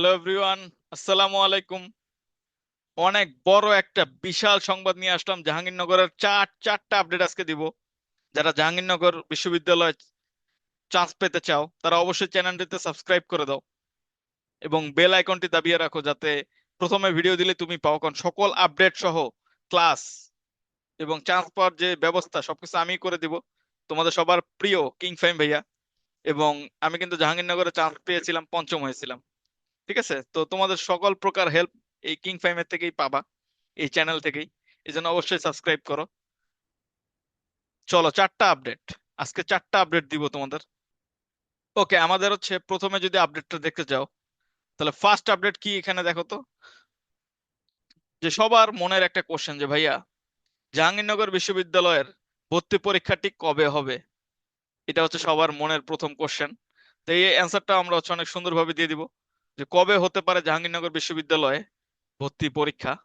Hello everyone আসসালামু আলাইকুম অনেক বড় একটা বিশাল সংবাদ নিয়ে আসলাম। জাহাঙ্গীরনগরের চার, চারটা আপডেট আজকে দিব। যারা জাহাঙ্গীরনগর বিশ্ববিদ্যালয়ে চান্স পেতে চাও, তারা অবশ্যই চ্যানেলটিতে সাবস্ক্রাইব করে দাও এবং বেল আইকনটি দাবিয়ে রাখো যাতে প্রথমে ভিডিও দিলে তুমি পাও। কারণ সকল আপডেট সহ ক্লাস এবং চান্স পাওয়ার যে ব্যবস্থা, সবকিছু আমি করে দিব। তোমাদের সবার প্রিয় কিং ফাইম ভাইয়া এবং আমি কিন্তু জাহাঙ্গীরনগরে চান্স পেয়েছিলাম, পঞ্চম হয়েছিলাম। ঠিক আছে? তো তোমাদের সকল প্রকার হেল্প এই কিং ফাইমের থেকেই পাবা, এই চ্যানেল থেকেই। এই জন্য অবশ্যই সাবস্ক্রাইব করো। চলো, চারটা আপডেট আজকে চারটা আপডেট দিব তোমাদের। ওকে আমাদের হচ্ছে প্রথমে যদি আপডেটটা দেখতে যাও, তাহলে ফার্স্ট আপডেট কি এখানে দেখো তো? যে সবার মনের একটা কোশ্চেন যে, ভাইয়া, জাহাঙ্গীরনগর বিশ্ববিদ্যালয়ের ভর্তি পরীক্ষাটি কবে হবে? এটা হচ্ছে সবার মনের প্রথম কোশ্চেন তো এই অ্যান্সারটা আমরা হচ্ছে অনেক সুন্দরভাবে দিয়ে দিব। যে কবে হতে পারে জাহাঙ্গীরনগর বিশ্ববিদ্যালয়ে ভর্তি পরীক্ষা?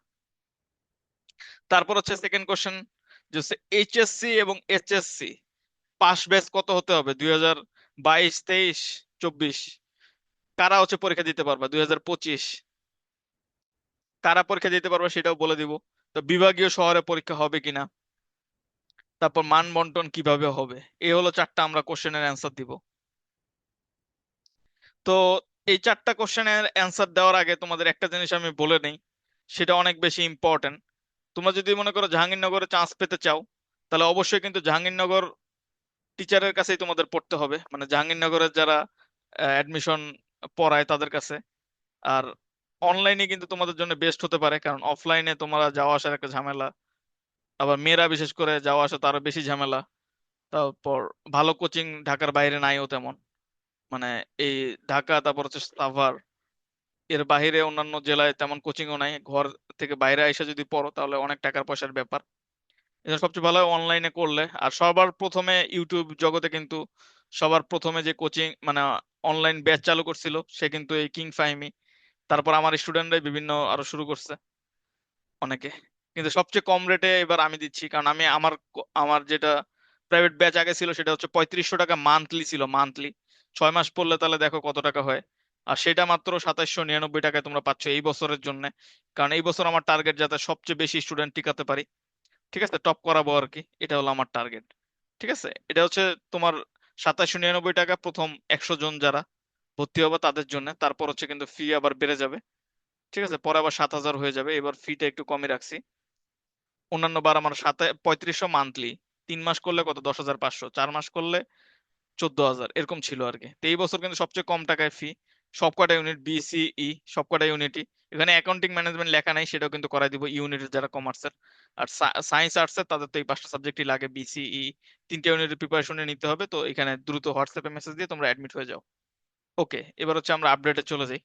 তারপর হচ্ছে সেকেন্ড কোশ্চেন যে এইচএসসি এবং এইচএসসি পাস ব্যাচ কত হতে হবে? দুই হাজার বাইশ, তেইশ, চব্বিশ। কারা হচ্ছে পরীক্ষা দিতে পারবে? দুই হাজার পঁচিশ। কারা পরীক্ষা দিতে পারবে সেটাও বলে দিব। তো বিভাগীয় শহরে পরীক্ষা হবে কিনা? তারপর মান বন্টন কীভাবে হবে? এই হলো চারটা আমরা কোশ্চেনের অ্যান্সার দিব। তো এই চারটা কোশ্চেনের অ্যান্সার দেওয়ার আগে তোমাদের একটা জিনিস আমি বলে নেই, সেটা অনেক বেশি ইম্পর্টেন্ট তোমরা যদি মনে করো জাহাঙ্গীরনগরে চান্স পেতে চাও, তাহলে অবশ্যই কিন্তু জাহাঙ্গীরনগর টিচারের কাছেই তোমাদের পড়তে হবে। মানে জাহাঙ্গীরনগরের যারা অ্যাডমিশন পড়ায় তাদের কাছে। আর অনলাইনে কিন্তু তোমাদের জন্য বেস্ট হতে পারে, কারণ অফলাইনে তোমরা যাওয়া আসার একটা ঝামেলা। আবার মেয়েরা বিশেষ করে যাওয়া আসা তারও বেশি ঝামেলা। তারপর ভালো কোচিং ঢাকার বাইরে নাইও তেমন। মানে এই ঢাকা, তারপর হচ্ছে সাভার। এর বাইরে অন্যান্য জেলায় তেমন কোচিংও নাই। ঘর থেকে বাইরে এসে যদি পড়ো, তাহলে অনেক টাকার পয়সার ব্যাপার। এটা সবচেয়ে ভালো অনলাইনে করলে। আর সবার প্রথমে ইউটিউব জগতে কিন্তু সবার প্রথমে যে কোচিং মানে অনলাইন ব্যাচ চালু করছিল, সে কিন্তু এই কিং ফাইমি তারপর আমার স্টুডেন্টরাই বিভিন্ন আরও শুরু করছে অনেকে। কিন্তু সবচেয়ে কম রেটে এবার আমি দিচ্ছি। কারণ আমি আমার আমার যেটা প্রাইভেট ব্যাচ আগে ছিল, সেটা হচ্ছে পঁয়ত্রিশশো টাকা মান্থলি ছিল মান্থলি ছয় মাস পড়লে তাহলে দেখো কত টাকা হয়। আর সেটা মাত্র সাতাইশশো নিরানব্বই টাকায় তোমরা পাচ্ছ এই বছরের জন্য। কারণ এই বছর আমার টার্গেট যাতে সবচেয়ে বেশি স্টুডেন্ট টিকাতে পারি। ঠিক আছে? টপ করাবো আর কি। এটা হলো আমার টার্গেট ঠিক আছে? এটা হচ্ছে তোমার সাতাইশশো নিরানব্বই টাকা প্রথম একশো জন যারা ভর্তি হবে তাদের জন্য। তারপর হচ্ছে কিন্তু ফি আবার বেড়ে যাবে। ঠিক আছে? পরে আবার সাত হাজার হয়ে যাবে। এবার ফিটা একটু কমে রাখছি। অন্যান্য বার আমার সাথে পঁয়ত্রিশশো মান্থলি তিন মাস করলে কত? দশ হাজার পাঁচশো। চার মাস করলে চোদ্দ হাজার, এরকম ছিল আর কি এই বছর কিন্তু সবচেয়ে কম টাকায় ফি সবকটা ইউনিট বিসিই সবকটা ইউনিটই এখানে অ্যাকাউন্টিং ম্যানেজমেন্ট লেখা নাই, সেটাও কিন্তু করাই দিব ইউনিটের যারা কমার্সের আর সায়েন্স আর্টসের তাদের তো এই পাঁচটা সাবজেক্টই লাগে বিসিই তিনটা ইউনিটের প্রিপারেশনে নিতে হবে। তো এখানে দ্রুত হোয়াটসঅ্যাপে মেসেজ দিয়ে তোমরা অ্যাডমিট হয়ে যাও। ওকে এবার হচ্ছে আমরা আপডেটে চলে যাই।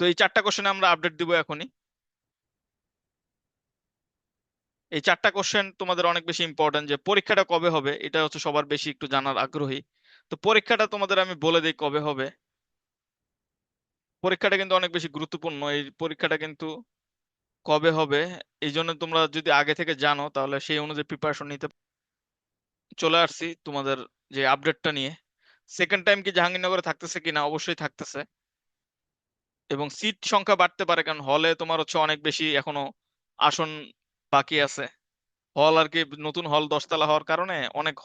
তো এই চারটা কোশ্চেনে আমরা আপডেট দিব এখনই। এই চারটা কোশ্চেন তোমাদের অনেক বেশি ইম্পর্টেন্ট যে পরীক্ষাটা কবে হবে, এটা হচ্ছে সবার বেশি একটু জানার আগ্রহী। তো পরীক্ষাটা তোমাদের আমি বলে দিই কবে হবে। পরীক্ষাটা কিন্তু অনেক বেশি গুরুত্বপূর্ণ, এই পরীক্ষাটা কিন্তু কবে হবে, এই জন্য তোমরা যদি আগে থেকে জানো তাহলে সেই অনুযায়ী প্রিপারেশন নিতে চলে আসছি তোমাদের যে আপডেটটা নিয়ে। সেকেন্ড টাইম কি জাহাঙ্গীরনগরে থাকতেছে কিনা? অবশ্যই থাকতেছে। এবং সিট সংখ্যা বাড়তে পারে কারণ হলে তোমার হচ্ছে অনেক বেশি এখনও আসন বাকি আছে। হল আর কি নতুন হল দশতলা হওয়ার কারণে অনেক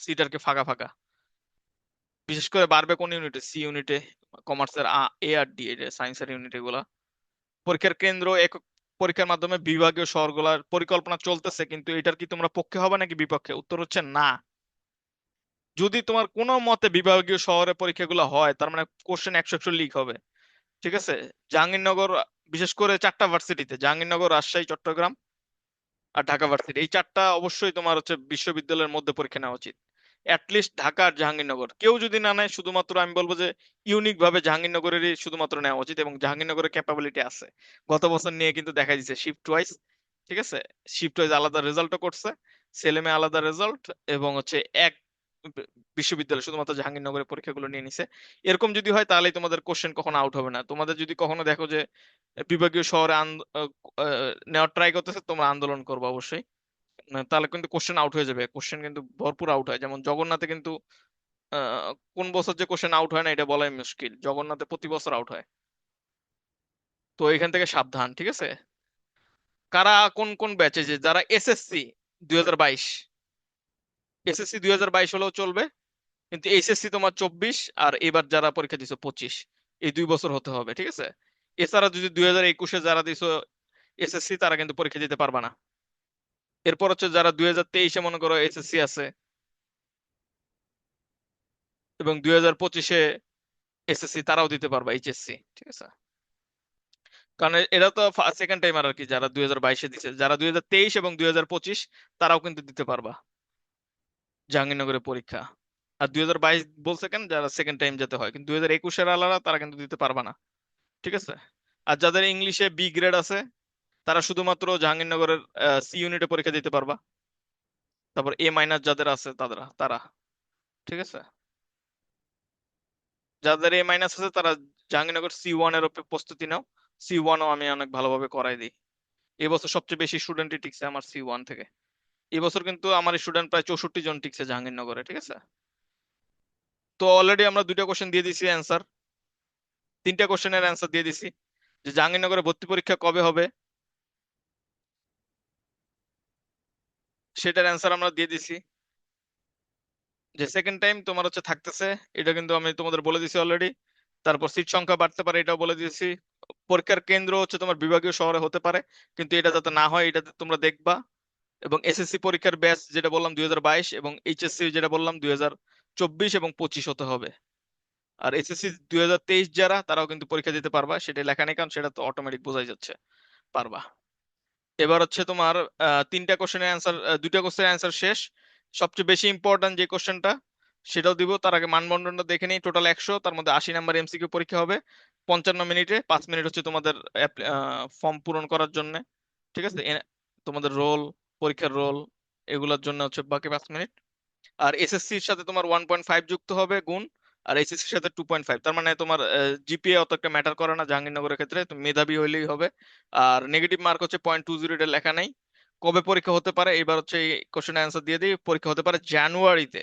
সিট আর কি ফাঁকা ফাঁকা। বিশেষ করে বাড়বে কোন ইউনিটে সি ইউনিটে কমার্সের এ আর ডি এ সায়েন্সের ইউনিট এগুলা। পরীক্ষার কেন্দ্র, এক পরীক্ষার মাধ্যমে বিভাগীয় শহরগুলার পরিকল্পনা চলতেছে, কিন্তু এটার কি তোমরা পক্ষে হবে নাকি বিপক্ষে? উত্তর হচ্ছে না। যদি তোমার কোনো মতে বিভাগীয় শহরে পরীক্ষাগুলো হয়, তার মানে কোশ্চেন একশো একশো লিক হবে। ঠিক আছে? জাহাঙ্গীরনগর, বিশেষ করে চারটা ভার্সিটিতে জাহাঙ্গীরনগর, রাজশাহী, চট্টগ্রাম আর ঢাকা ভার্সিটি। এই চারটা অবশ্যই তোমার হচ্ছে বিশ্ববিদ্যালয়ের মধ্যে পরীক্ষা নেওয়া উচিত। অ্যাটলিস্ট ঢাকা আর জাহাঙ্গীরনগর। কেউ যদি না নেয়, শুধুমাত্র আমি বলব যে ইউনিক ভাবে জাহাঙ্গীরনগরেরই শুধুমাত্র নেওয়া উচিত এবং জাহাঙ্গীরনগরের ক্যাপাবিলিটি আছে। গত বছর নিয়ে কিন্তু দেখা দিচ্ছে শিফট ওয়াইজ ঠিক আছে? শিফট ওয়াইজ আলাদা রেজাল্টও করছে ছেলে মেয়ে আলাদা রেজাল্ট এবং হচ্ছে এক বিশ্ববিদ্যালয় শুধুমাত্র জাহাঙ্গীরনগরের পরীক্ষাগুলো নিয়ে নিছে। এরকম যদি হয় তাহলেই তোমাদের কোশ্চেন কখনো আউট হবে না। তোমাদের যদি কখনো দেখো যে, বিভাগীয় শহরে নেওয়ার ট্রাই করতেছে, তোমরা আন্দোলন করব অবশ্যই। তাহলে কিন্তু কোশ্চেন আউট হয়ে যাবে। কোশ্চেন কিন্তু ভরপুর আউট হয়। যেমন জগন্নাথে কিন্তু কোন বছর যে কোশ্চেন আউট হয় না, এটা বলাই মুশকিল। জগন্নাথে প্রতি বছর আউট হয়। তো এখান থেকে সাবধান, ঠিক আছে? কারা কোন কোন ব্যাচে যে, যারা এসএসসি দুই হাজার বাইশ এসএসসি দুই হাজার বাইশ হলেও চলবে, কিন্তু এইচএসসি তোমার চব্বিশ আর এবার যারা পরীক্ষা দিছো পঁচিশ, এই দুই বছর হতে হবে, ঠিক আছে? এছাড়া যদি দুই হাজার একুশে যারা দিছো এসএসসি তারা কিন্তু পরীক্ষা দিতে পারবা না। এরপর হচ্ছে যারা দুই হাজার তেইশে মনে করো এসএসসি আছে, এবং দুই হাজার পঁচিশে এসএসসি তারাও দিতে পারবা এইচএসসি ঠিক আছে? কারণ এ- এরা তো সেকেন্ড টাইম আর কি, যারা দুই হাজার বাইশে দিছে। যারা দুই হাজার তেইশ এবং দুই হাজার পঁচিশ, তারাও কিন্তু দিতে পারবা। জাহাঙ্গীরনগরের পরীক্ষা। আর দুই হাজার বাইশ বলছে কেন? যারা সেকেন্ড টাইম যেতে হয়। কিন্তু দুই হাজার একুশের আলাদা তারা কিন্তু দিতে পারবা না। ঠিক আছে? আর যাদের ইংলিশে বি গ্রেড আছে, তারা শুধুমাত্র জাহাঙ্গীরনগরের সি ইউনিটে পরীক্ষা দিতে পারবা। তারপর এ মাইনাস যাদের আছে তারা তারা। ঠিক আছে? যাদের এ মাইনাস আছে, তারা জাহাঙ্গীরনগর সি ওয়ানের প্রস্তুতি নাও। সি ওয়ানও আমি অনেক ভালোভাবে করাই দিই। এবছর সবচেয়ে বেশি স্টুডেন্টই টিকছে আমার সি ওয়ান থেকে। এবছর কিন্তু আমার স্টুডেন্ট প্রায় চৌষট্টি জন টিকছে জাহাঙ্গীরনগরে, ঠিক আছে? তো অলরেডি আমরা দুইটা কোশ্চেন দিয়ে দিছি অ্যান্সার তিনটা কোশ্চেনের অ্যান্সার দিয়ে দিছি যে জাহাঙ্গীরনগরে ভর্তি পরীক্ষা কবে হবে? সেটার অ্যান্সার আমরা দিয়ে দিছি। যে সেকেন্ড টাইম তোমার হচ্ছে থাকতেছে, এটা কিন্তু আমি তোমাদের বলে দিছি অলরেডি তারপর সিট সংখ্যা বাড়তে পারে, এটাও বলে দিয়েছি। পরীক্ষার কেন্দ্র হচ্ছে তোমার বিভাগীয় শহরে হতে পারে, কিন্তু এটা যাতে না হয়, এটাতে তোমরা দেখবা। এবং এসএসসি পরীক্ষার ব্যাচ যেটা বললাম দুই হাজার বাইশ এবং এইচএসসি যেটা বললাম দুই হাজার চব্বিশ এবং পঁচিশ হতে হবে। আর এসএসসি দুই হাজার তেইশ যারা, তারাও কিন্তু পরীক্ষা দিতে পারবা। সেটা লেখা নেই, কারণ সেটা তো অটোমেটিক বোঝাই যাচ্ছে। পারবা। এবার হচ্ছে তোমার তিনটা কোশ্চেনের অ্যান্সার দুইটা কোশ্চেনের অ্যান্সার শেষ। সবচেয়ে বেশি ইম্পর্ট্যান্ট যে কোশ্চেনটা সেটাও দিব। তার আগে মানদণ্ডটা দেখে নিই। টোটাল একশো, তার মধ্যে আশি নাম্বার এমসিকিউ পরীক্ষা হবে। পঞ্চান্ন মিনিটে, পাঁচ মিনিট হচ্ছে তোমাদের ফর্ম পূরণ করার জন্য। ঠিক আছে? তোমাদের রোল পরীক্ষার রোল এগুলোর জন্য হচ্ছে বাকি পাঁচ মিনিট। আর এসএসসির সাথে তোমার ওয়ান পয়েন্ট ফাইভ যুক্ত হবে গুণ আর এইচএসসির সাথে টু পয়েন্ট ফাইভ তার মানে তোমার জিপিএ অত একটা ম্যাটার করে না জাহাঙ্গীরনগরের ক্ষেত্রে। তুমি মেধাবী হইলেই হবে। আর নেগেটিভ মার্ক হচ্ছে পয়েন্ট টু জিরো এটা লেখা নাই। কবে পরীক্ষা হতে পারে? এবার হচ্ছে এই কোশ্চেন অ্যান্সার দিয়ে দিই। পরীক্ষা হতে পারে জানুয়ারিতে।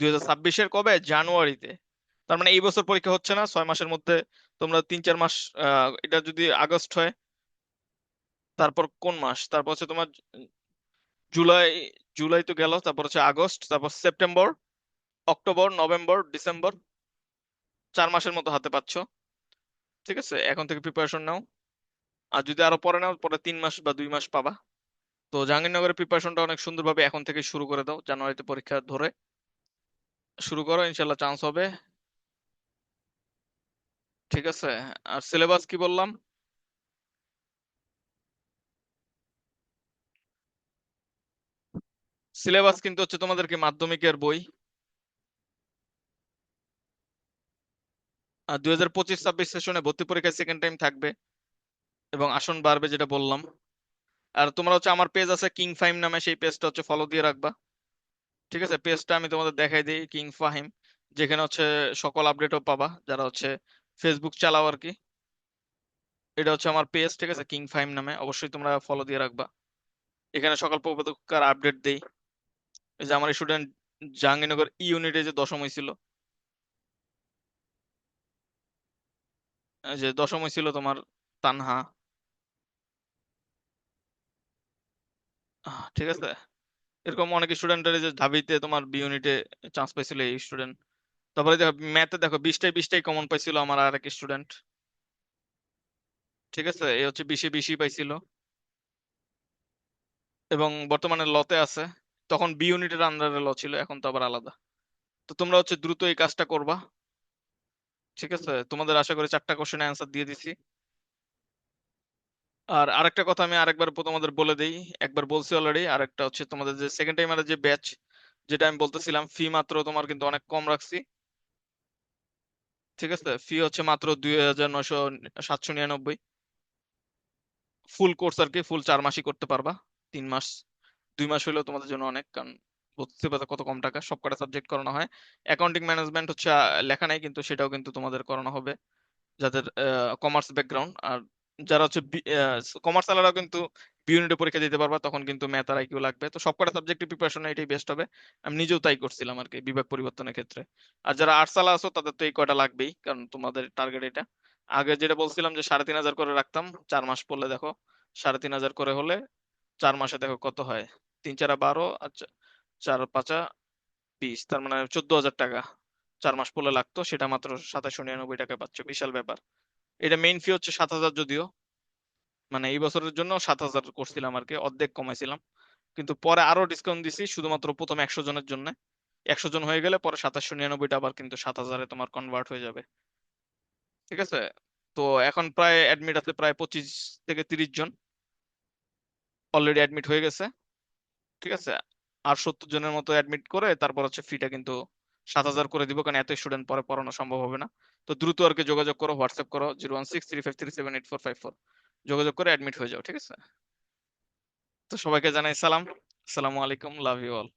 দুই হাজার ছাব্বিশের কবে? জানুয়ারিতে। তার মানে এই বছর পরীক্ষা হচ্ছে না। ছয় মাসের মধ্যে তোমরা তিন চার মাস আহ, এটা যদি আগস্ট হয় তারপর কোন মাস? তারপর হচ্ছে তোমার জুলাই জুলাই তো গেল, তারপর হচ্ছে আগস্ট, তারপর সেপ্টেম্বর, অক্টোবর, নভেম্বর, ডিসেম্বর, চার মাসের মতো হাতে পাচ্ছ। ঠিক আছে? এখন থেকে প্রিপারেশন নাও। আর যদি আরও পরে নাও, পরে তিন মাস বা দুই মাস পাবা। তো জাহাঙ্গীরনগরের প্রিপারেশনটা অনেক সুন্দরভাবে এখন থেকে শুরু করে দাও, জানুয়ারিতে পরীক্ষা ধরে। শুরু করো ইনশাল্লাহ চান্স হবে। ঠিক আছে? আর সিলেবাস কি বললাম? সিলেবাস কিন্তু হচ্ছে তোমাদেরকে মাধ্যমিকের বই। আর দুই হাজার পঁচিশ ছাব্বিশ সেশনে ভর্তি পরীক্ষায় সেকেন্ড টাইম থাকবে এবং আসন বাড়বে যেটা বললাম। আর তোমরা হচ্ছে আমার পেজ আছে কিং ফাহিম নামে, সেই পেজটা হচ্ছে ফলো দিয়ে রাখবা। ঠিক আছে? পেজটা আমি তোমাদের দেখাই দিই কিং ফাহিম যেখানে হচ্ছে সকল আপডেটও পাবা, যারা হচ্ছে ফেসবুক চালাও আর কি। এটা হচ্ছে আমার পেজ ঠিক আছে? কিং ফাহিম নামে, অবশ্যই তোমরা ফলো দিয়ে রাখবা। এখানে সকল প্রকার আপডেট দেই। এই যে আমার স্টুডেন্ট জাহাঙ্গীরনগর ই ইউনিটে যে দশম হয়েছিল। যে দশম হয়েছিল তোমার তানহা। ঠিক আছে? এরকম অনেক স্টুডেন্টের যে ঢাবিতে তোমার বি ইউনিটে চান্স পাইছিল এই স্টুডেন্ট তারপরে দেখো ম্যাথে দেখো বিশটাই বিশটাই কমন পাইছিল আমার আর এক স্টুডেন্ট ঠিক আছে? এই হচ্ছে বিশে বিশই পাইছিল। এবং বর্তমানে লতে আছে। তখন বি ইউনিটের আন্ডারে ল ছিল, এখন তো আবার আলাদা। তো তোমরা হচ্ছে দ্রুত এই কাজটা করবা। ঠিক আছে? তোমাদের আশা করি চারটা কোশ্চেন অ্যান্সার দিয়ে দিছি। আর আরেকটা কথা আমি আরেকবার তোমাদের বলে দেই। একবার বলছি অলরেডি আরেকটা হচ্ছে তোমাদের যে সেকেন্ড টাইমারের যে ব্যাচ যেটা আমি বলতেছিলাম ফি মাত্র তোমার কিন্তু অনেক কম রাখছি। ঠিক আছে? ফি হচ্ছে মাত্র দুই হাজার নয়শো সাতশো নিরানব্বই। ফুল কোর্স আর কি ফুল চার মাসই করতে পারবা, তিন মাস। দুই মাস হলেও তোমাদের জন্য অনেক, কারণ বুঝতে পারছ কত কম টাকা, সব কটা সাবজেক্ট করানো হয়। অ্যাকাউন্টিং ম্যানেজমেন্ট হচ্ছে লেখা নাই, কিন্তু সেটাও কিন্তু তোমাদের করানো হবে, যাদের কমার্স ব্যাকগ্রাউন্ড আর যারা হচ্ছে কমার্স ওয়ালারাও কিন্তু বি ইউনিটে পরীক্ষা দিতে পারবা, তখন কিন্তু ম্যাথ আর আইকিউ লাগবে। তো সবকটা সাবজেক্টের প্রিপারেশন এটাই বেস্ট হবে। আমি নিজেও তাই করছিলাম আর কি, বিভাগ পরিবর্তনের ক্ষেত্রে। আর যারা আর্টস আলা আছো, তাদের তো এই কয়টা লাগবেই, কারণ তোমাদের টার্গেট এটা। আগে যেটা বলছিলাম যে সাড়ে তিন হাজার করে রাখতাম, চার মাস পড়লে দেখো, সাড়ে তিন হাজার করে হলে চার মাসে দেখো কত হয়। তিন চারা বারো আর চার পাঁচা বিশ, তার মানে চোদ্দ হাজার টাকা। চার মাস পড়লে লাগতো, সেটা মাত্র সাতাশশো নিরানব্বই টাকায় পাচ্ছ, বিশাল ব্যাপার। এটা মেইন ফি হচ্ছে সাত হাজার যদিও। মানে এই বছরের জন্য সাত হাজার করছিলাম আর কি, অর্ধেক কমাইছিলাম। কিন্তু পরে আরও ডিসকাউন্ট দিছি, শুধুমাত্র প্রথম একশো জনের জন্য। একশো জন হয়ে গেলে পরে সাতাশশো নিরানব্বইটা আবার কিন্তু সাত হাজারে তোমার কনভার্ট হয়ে যাবে। ঠিক আছে? তো এখন প্রায় অ্যাডমিট আছে প্রায় পঁচিশ থেকে তিরিশ জন। অলরেডি অ্যাডমিট হয়ে গেছে। ঠিক আছে? আর সত্তর জনের মতো অ্যাডমিট করে তারপর হচ্ছে ফিটা কিন্তু সাত হাজার করে দিব, কারণ এত স্টুডেন্ট পরে পড়ানো সম্ভব হবে না। তো দ্রুত আর কি যোগাযোগ করো হোয়াটসঅ্যাপ করো, zero one six three five three seven eight four five four. যোগাযোগ করে অ্যাডমিট হয়ে যাও, ঠিক আছে? তো সবাইকে জানাই সালাম। আসসালামু আলাইকুম, লাভ ইউ অল।